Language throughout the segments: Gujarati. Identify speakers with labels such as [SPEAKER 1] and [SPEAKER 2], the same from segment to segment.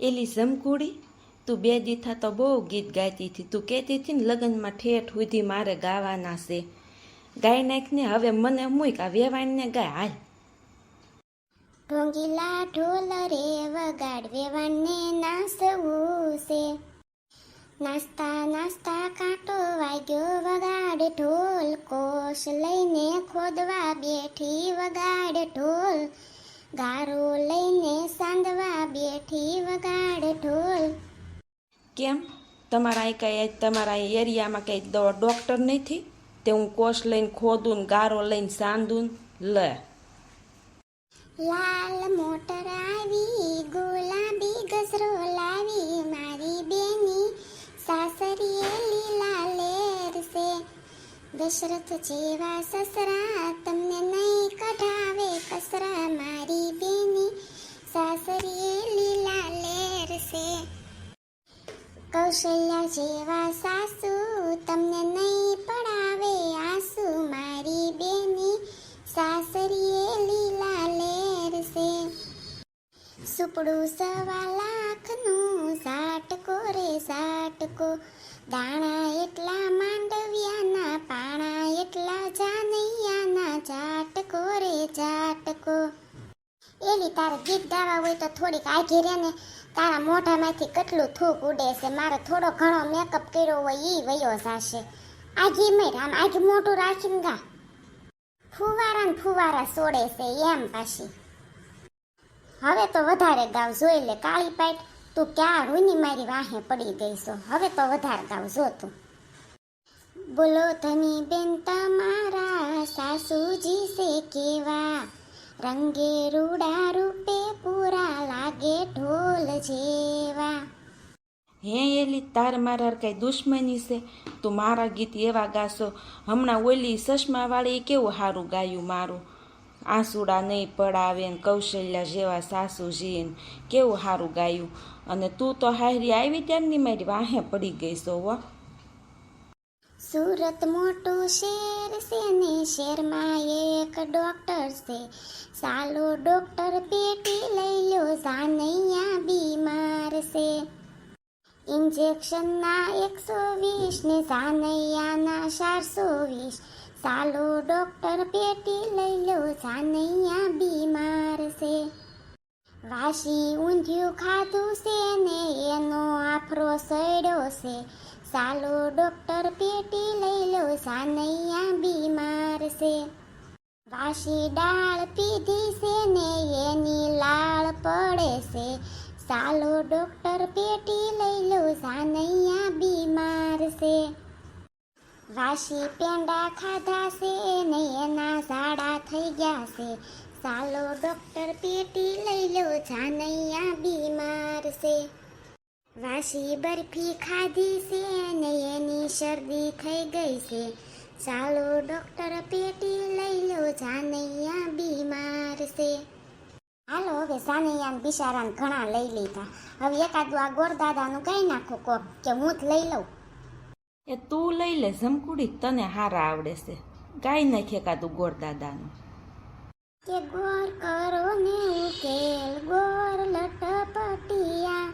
[SPEAKER 1] એલી સમકુડી તું બે દીથા તો બહુ ગીત ગાતી હતી. તું કહેતી હતી ને, લગ્નમાં ઠેઠ સુધી મારે ગાવાના છે. ગાઈ નાખને હવે મને મૂક, આ વેવાણને ગાય, હાલ.
[SPEAKER 2] ઢોંગીલા ઢોલ રે વગાડ, વેવાણને નાસવું છે. નાસ્તા નાસ્તા કાંટો વાગ્યો, વગાડ ઢોલ. કોશ લઈને ખોદવા બેઠી, વગાડ ઢોલ. ગારો લઈને સાંધવા બેઠી વગાડ ઢોલ.
[SPEAKER 1] કેમ? તમારા કંઈ તમારા એરિયામાં કઈ ડૉક્ટર નથી? તે હું કોષ લઈને ખોદું ગારો લઈને સાંધું લે.
[SPEAKER 2] લાલ મોટર આવી ગુલાબી ગસરો લાવી મારી બેની સાસરીએ લીલા લેર છે દશરથ જેવા સસરા નહીં કઢાવે મારી બેની સાસરીએ લીલા લેર છે કૌશલ્યા જેવા સાસુ તમને સુપડું સવા લાખનું સાટકો રે સાટકો દાણા એટલા માંડવિયાના પાણા એટલા જાનૈયાના જાટકો રે જાટકો એલી તારે ગીત ગાવા હોય તો થોડીક આઘી રે ને તારા મોઢામાંથી કેટલું થૂક ઉડે છે મારે થોડો ઘણો મેકઅપ કર્યો હોય એ વયો જાશે આઘી મેર આમ આઘી મોટું રાખીને ગા ફુવારા ને ફુવારા સોડે છે એમ પાછી હવે તો વધારે ગાવ જોઈ લે કાળી પાઈટ તું ક્યાં રૂની મારી વાહે પડી ગઈ છો હવે તો વધારે ગાવ જો તું. બોલો ધની બેન, તમારા સાસુજી છે કેવા? રંગે રૂડા રૂપે પૂરા લાગે ઢોલ જેવા.
[SPEAKER 1] હે એલી, તાર મારા કઈ દુશ્મની છે? તું મારા ગીત એવા ગાશો. હમણાં ઓલી ચશ્માવાળી કેવું સારું ગાયું મારું? આંસુડા નહીં પડાવે ને કૌશલ્યા જેવા સાસુજી કેવું સારું ગાયું. અને તું તો હારી આવી ત્યારની મારી વાહે પડી ગઈ છો, હો.
[SPEAKER 2] સુરત મોટું શેર છે ને શેરમાં એક ડોક્ટર છે. સાલો ડોક્ટર પેટી લઈ લો, જાનૈયા બીમાર છે. ઇન્જેક્શનના એકસો વીસ ને જાનૈયાના ચારસો વીસ. સાલો ડોક્ટર પેટી લઈ લો જાનૈયા બીમાર છે. વાસી ઊંધિયું ખાધું છે ને એનો આફરો સડ્યો છે. સાલો ડોક્ટર પેટી લઈ લો સાનૈયા બીમાર છે. વાસી ડાળ પીધી છે ને એની લાળ પડે છે. સાલો ડોક્ટર પેટી લઈ લો સાનૈયા બીમાર છે. વાસી પેંડા ખાધા છે ને એના ઝાડા થઈ ગયા છે. સાલો ડોક્ટર પેટી લઈ લો, જાનૈયા બીમાર છે. વાસી બરફી ખાધી છે ને એની શરદી થઈ ગઈ છે. ચાલો ડોક્ટર પેટી લઈ લો, જાનૈયા બીમાર છે. હાલો, હવે જાનૈયા બિચારાને ઘણા લઈ લીધા. હવે એકાદું આ ગોરદાદાનું કહી નાખો કોક કે હું જ લઈ લઉં.
[SPEAKER 1] એ તું લઈ લે ઝમકુડી તને હારા આવડે છે. ગાઈ નાખે કાતું ગોરદાદાનું
[SPEAKER 2] કે ગોર કરો ને ઉકેલ, ગોર લટપટિયા.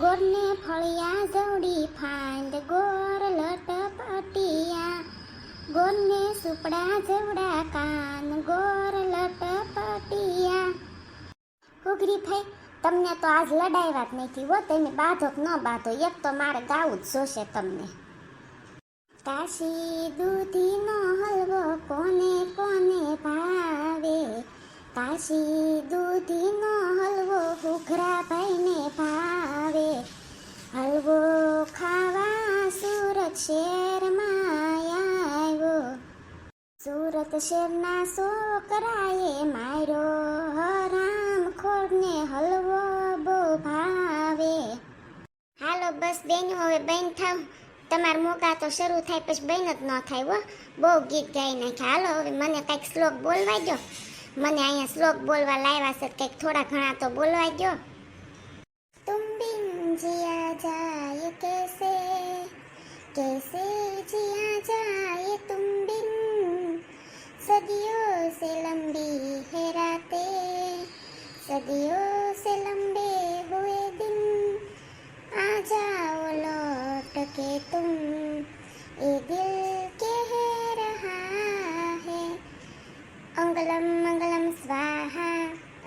[SPEAKER 2] ગોરને ફળિયા જવડી ફાંદ, ગોર લટપટિયા. ગોરને સુપડા જવડા કાન, ગોર લટપટિયા. ઉઘરી થઈ તમને તો આજ લડાવ્યા જ નથી હો તમે બાધો ન બાધો, એક તો મારે ગાવું જ જોશે તમને. કાશી દૂધીનો હલવો કોને કોને ભાવે? કાશી દૂધીનો હલવો ઘૂઘરા ભાઈને ભાવે. હલવો ખાવા સુરત શહેરમાં આવ્યો. સુરત શહેરના છોકરાએ માર્યો હરામ ખોરને હલવો બહુ ભાવે. હાલો બસ બેન હવે બેન થાવ તમારા મોકા તો શરૂ થાય પછી બહેન જ ન થાય હો. બહુ ગીત ગાઈ નાખ્યા હાલો, હવે મને કંઈક શ્લોક બોલવા દો મને અહીંયા શ્લોક બોલવા લાવ્યા છે, કંઈક થોડા ઘણા તો બોલવા દો તુમ બિન જિયા જાય કેસે? કેસે જિયા જાય તુમ બિન? સદીઓ સે લંબી હે સદીઓ સે લંબી तुम ये दिल कह रहा है अंगलम मंगलम स्वाहा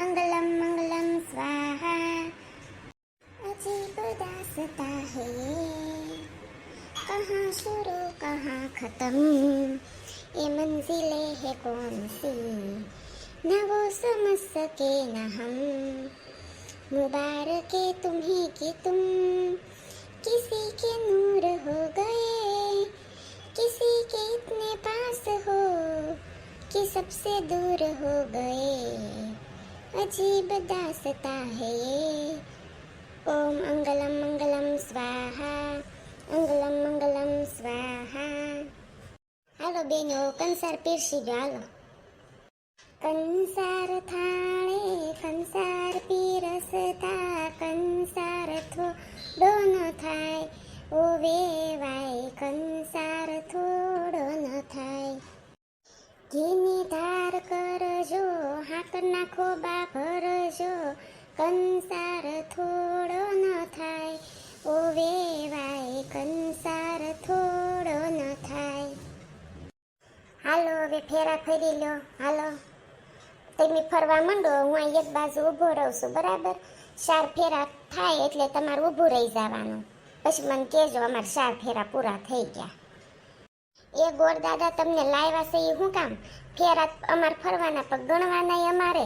[SPEAKER 2] अंगलम मंगलम स्वाहा अजीब दासता है कहाँ शुरू कहाँ ख़त्म ये मंजिलें है कौन सी न वो समझ सके न हम मुबारक तुम्हें कि तुम किसी के नूर हो गए किसी के इतने पास हो कि सबसे दूर हो गए अजीब दासता है ये ओम अंगलम मंगलम स्वाहा અંગલમ મંગલમ સ્વાહા હાલો બેનો કંસાર પીરસી જો હાલો કંસાર થાળે કંસાર પીરસતા કંસાર થોડો ન થાય ઓ વેવાય કંસાર થોડો ન થાય ઘીની ધાર કરજો હાકર નાખો બા ભરજો કંસાર થોડો ન થાય ઓ વેવાય કંસાર થોડો ન થાય હાલો હવે ફેરા ફરી લો હાલો તમે ફરવા માંડો હું એક બાજુ ઊભો રહું છું બરાબર ચાર ફેરા થાય એટલે તમારે ઊભું રહી જવાનું. પછી મને કહેજો અમારે ચાર ફેરા પૂરા થઈ ગયા. એ ગોળ દાદા તમને લાવ્યા છે એ શું કામ? ફેરા અમારે ફરવાના પણ ગણવાના અમારે.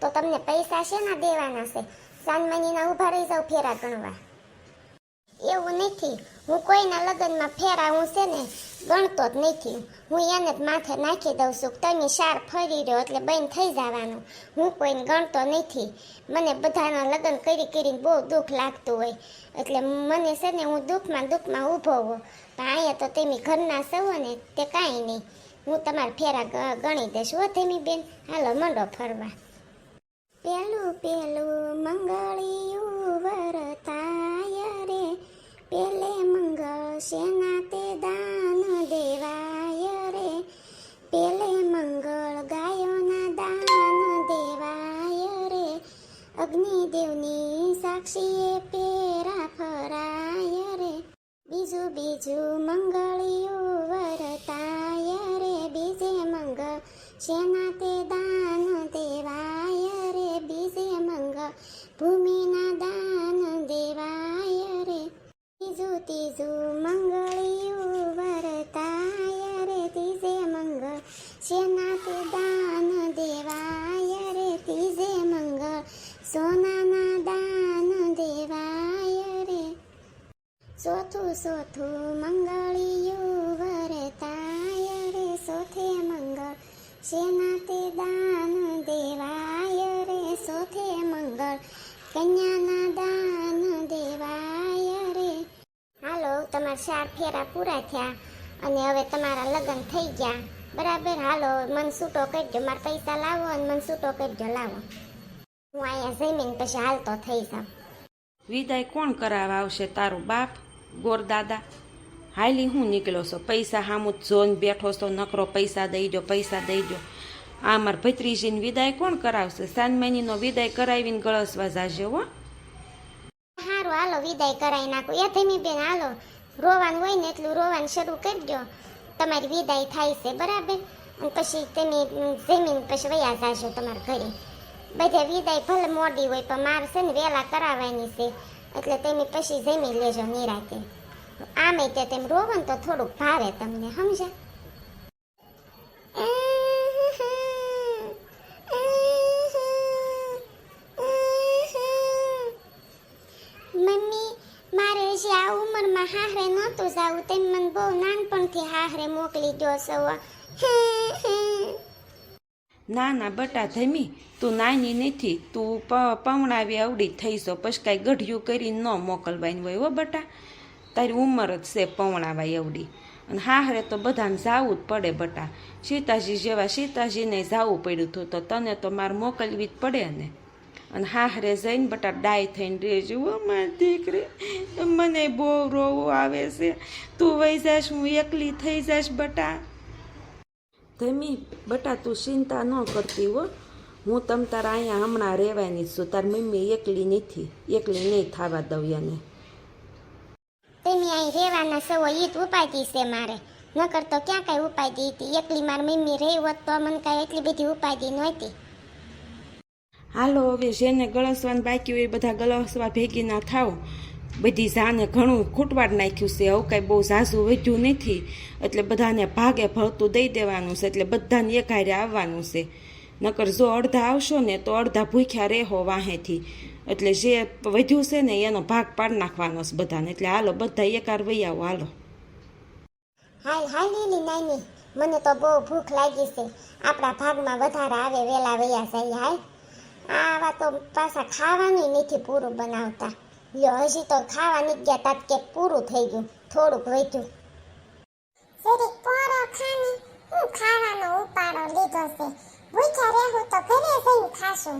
[SPEAKER 2] તો તમને પૈસા શેના દેવાના છે? સાનમનીના ઊભા રહી જાવ ફેરા ગણવા. એવું નથી. હું કોઈના લગ્નમાં ફેરા હું છે ને ગણતો જ નથી. હું એને જ માથે નાખી દઉં છું તમે શાર ફરી રહ્યો એટલે બંધ થઈ જવાનું. હું કોઈને ગણતો નથી. મને બધાના લગ્ન કરી કરીને બહુ દુઃખ લાગતું હોય. એટલે મને છે ને હું દુઃખમાં દુઃખમાં ઊભો હોઉં. પણ અહીંયા તો તેમી ઘરના સવો ને તે કાંઈ નહીં. હું તમારા ફેરા ગણી દઈશ હો તેમી બેન. હાલો મંડો ફરવા. પેલું પેલું મંગળિયું વરતાય રે. પેલે શેના તે દાન દેવાય રે? પેલે મંગળ ગાયોના દાન દેવાય રે. અગ્નિદેવની સાક્ષીએ પેરા ફરાય રે. બીજું બીજું મંગળિયું વરતાય રે. બીજે મંગળ શેના તે દાન ત્રીજું મંગળિયું વરતાય રે ત્રીજે મંગળ શેનાતે દાન દેવાય રે ત્રીજે મંગળ સોનાના દાન દેવાય રે ચોથું ચોથું મંગળિયું ચાર ફેરા પૂરા થયા અને હવે તમારા લગ્ન થઈ ગયા. બરાબર? હાલો મન છૂટો કરજો. મારા પૈસા લાવો અને મન છૂટો કરજો. લાવો. હું અહીંયા જમીન પછી હાલતો થઈ જાઉં
[SPEAKER 1] વિદાય કોણ કરાવવા આવશે? તારું બાપ? ગોર દાદા? હાલી હું નીકળ્યો છો? પૈસા હામું જોન બેઠો છો. નકરો પૈસા દઈ દો પૈસા દઈ દો આ મારા ભત્રીજીની વિદાય કોણ કરાવશે? સાનમૈનીનો વિદાય કરાવીને ગળસવા જાજો હો.
[SPEAKER 2] હારું હાલો વિદાય કરાવી નાખો. એ થઈ બેન હાલો. રોવાનું હોય ને એટલું રોવાનું શરૂ કરજો. તમારી વિદાય થાય છે, બરાબર? અને પછી તમે જમીન પછી વયા જાશો તમારા ઘરે. બધા વિદાય ભલે મોડી હોય, પણ મારે છે ને વહેલા કરાવવાની છે. એટલે તમે પછી જમી લેજો નિરાતે. આમે તે તેમ રોવન તો થોડુંક ભાવે તમને, સમજ્યા મમ્મી મારે હજી આ ઉંમરમાં હાહરે નહોતું જાવું. તેમ મને બહુ નાનપણથી હાહરે મોકલી દો સવા.
[SPEAKER 1] ના ના, બટા ધમી, તું નાની નથી. તું પવણાવી આવડી અવડી થઈશો પછી કાંઈ ગઢિયું કરીને ન મોકલવાની હોય, હો, બટા. તારી ઉંમર જ છે પવણાવાય આવડી. અને હાહરે તો બધાને જાવું જ પડે, બટા. સીતાજી જેવા સીતાજીને જાવું પડ્યું હતું, તો તને તો મારે મોકલવી જ પડે ને. અને હાહરે જઈને બટા ડાય થઈને રહેજો હો મારી દીકરી, મને બહુ રોવું આવે છે. તું વહી જાશ હું એકલી થઈ જાશ બટા. ધમી, બટા તું ચિંતા ન કરતી હો. હું તમ તારા અહીંયા હમણાં રહેવાની છું. તારી મમ્મી એકલી નથી, એકલી નહીં થવા દઉં એને.
[SPEAKER 2] તમે અહીં રહેવાના સવો એ જ ઉપાધિ છે મારે. નકર તો ક્યાં કાંઈ ઉપાધિ હતી? એકલી મારી મમ્મી રહી હોત તો મને કાંઈ એટલી બધી ઉપાધિ નહોતી.
[SPEAKER 1] હાલો, હવે જેને ગળસવાન બાકી હોય એ બધા ગળસવા ભેગી ના થાવ. બધી ઝાને ઘણું ખૂટવાડ નાખ્યું છે. આવું કાંઈ બહુ ઝાઝું વધ્યું નથી. એટલે બધાને ભાગે ભળતું દઈ દેવાનું છે. એટલે બધાને એક હારે આવવાનું છે. નકર જો અડધા આવશો ને તો અડધા ભૂખ્યા રહેવો વાહેથી. એટલે જે વધ્યું છે ને એનો ભાગ પાડી નાખવાનો છે બધાને. એટલે હાલો, બધા એકાર વહી આવો, હાલો.
[SPEAKER 2] હાલ હાલ લીલી નાની. મને તો બહુ ભૂખ લાગી છે. આપણા ભાગમાં વધારે આવે વેલા વૈયા જાય. હાલ આવા તો પાછા ખાવાનું નથી પૂરું બનાવતા લ્યો હજી તો ખાવાની ગયા તાત કે પૂરું થઈ ગયું થોડુંક વધ્યું
[SPEAKER 3] ફેરી કોરો ખાને હું ખાવાનો ઉપાડો લીધો છે ભૂખ્યા રહેવું તો ઘરે જઈને ખાશું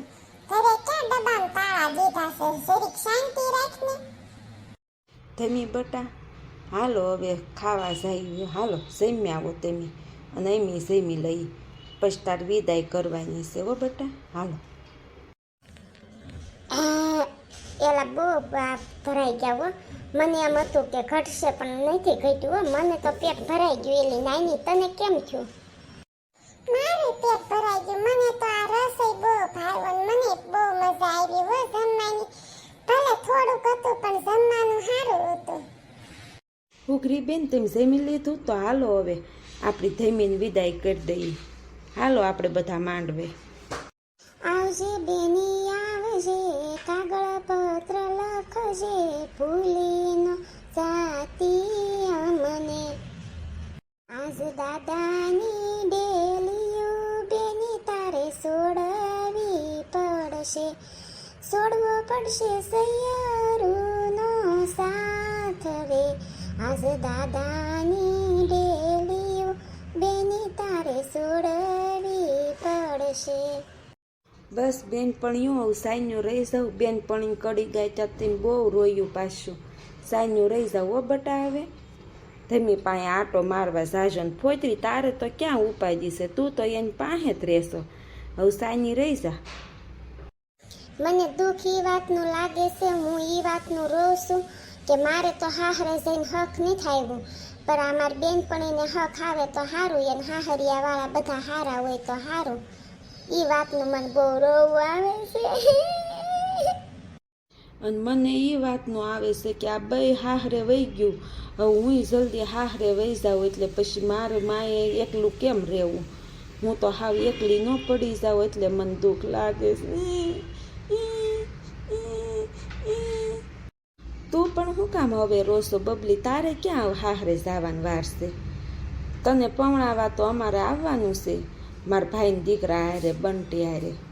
[SPEAKER 3] ઘરે ક્યાં ડબ્બામાં તાળા દીધા છે જરીક શાંતિ રાખને
[SPEAKER 1] ધમી બટા હાલો હવે ખાવા જાય હાલો જમી આવો તમે અને એમી જમી લઈ પછી તાર વિદાય કરવાની છે ઓ બટા હાલો
[SPEAKER 2] એલા બહુ બા- ભરાઈ ગયા હો. મને એમ હતું કે ઘટશે પણ નથી ઘટ્યું હો. મને તો પેટ ભરાઈ ગયું એલી નાની તને કેમ થયું?
[SPEAKER 3] મારું પેટ ભરાઈ ગયું. મને તો આ રસોઈ બહુ ભાવ્યો ને મને બહુ મજા આવી હો જમવાની. ભલે થોડુંક હતું પણ જમવાનું સારું હતું.
[SPEAKER 1] ઉઘરી બેન તેમ જમી લીધું? તો હાલો હવે આપણી જમીન વિદાય કરી દઈએ. હાલો આપણે બધા માંડવે.
[SPEAKER 2] દાદાની ડેલીયું બેની તારે સોડવી પડશે. સોડવો પડશે સૈયારુનો સાથ રે આજ દાદાની ડેલીઓ બેની તારે સોડવી પડશે.
[SPEAKER 1] બસ બેનપણીયું હવે સાઈન્યું રહી જાઉં. બેનપણી કડી ગાય ત્યાં બહુ રોયું પાછું. સાઈનું રહી જાઉં બટા હવે. ધમી પાસે આટો મારવા જાજો ને ફોતરી તારે તો ક્યાં ઉપાડી છે તું તો એની પાસે જ રહેશો હવે સાઈની રહી જા
[SPEAKER 2] મને દુઃખ એ વાતનું લાગે છે હું એ વાતનું રોઉં છું કે મારે તો હાહરે જઈને હક નહીં થાય પણ આ મારી બેનપણીને હક આવે તો સારું એને હાહરિયા વાળા બધા હારા હોય તો સારું એ વાતનું મને બહુ રોવું આવે છે
[SPEAKER 1] અને મને એ વાતનું આવે છે કે આ બે હાહરે વહી ગયું. હવે હું જલ્દી હાહરે વહી જાઉં એટલે પછી મારે માએ એકલું કેમ રહેવું? હું તો હાવ એકલી ન પડી જાઉં એટલે મને દુઃખ લાગે છે. તું પણ શું કામ હવે રોસો બબલી? તારે ક્યાં હાહરે જવાનું વાર છે? તને પવણાવા તો અમારે આવવાનું છે. મારા ભાઈને દીકરા હારે, બંટી હારે.